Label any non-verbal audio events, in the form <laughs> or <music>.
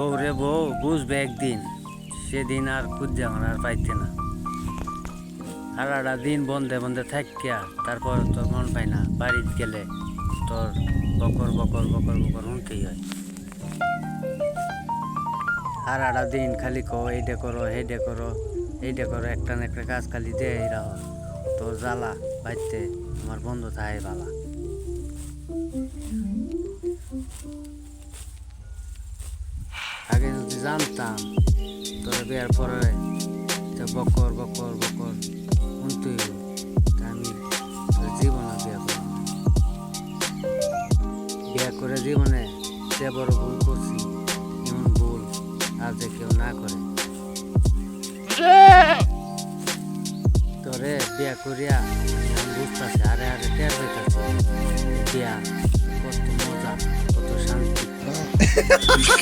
বউ রে বউ বুঝবে একদিন, সেদিন আর খুঁজছে আমার আর পাইতে না। আর সারাটা দিন বন্ধে বন্ধে থাকিয়া তারপর তোর মন পাই না বাড়িত গেলে তোর বকর বকর বকর বকর শুনতেই হয়। আর সারাটা দিন খালি কো এইটা করো সেইটা করো এইটা করো, একটা না একটা কাজ খালি দে রাহ। তোর জ্বালা বাড়িতে আমার বন্ধু থাকে বালা। জানতাম, তোর বিয়ার পরে তো বকর বকর বকর শুনতেই আমি জীবনে বিয়া করব না। বিয়া করে জীবনে সে বড় ভুল করছি, এমন ভুল আর যে কেউ না করে তোরে বিয়া করিয়া বুঝতেছি আরে আরে টের হইতাছে বিয়া কত মজা, কত শান্তি <laughs>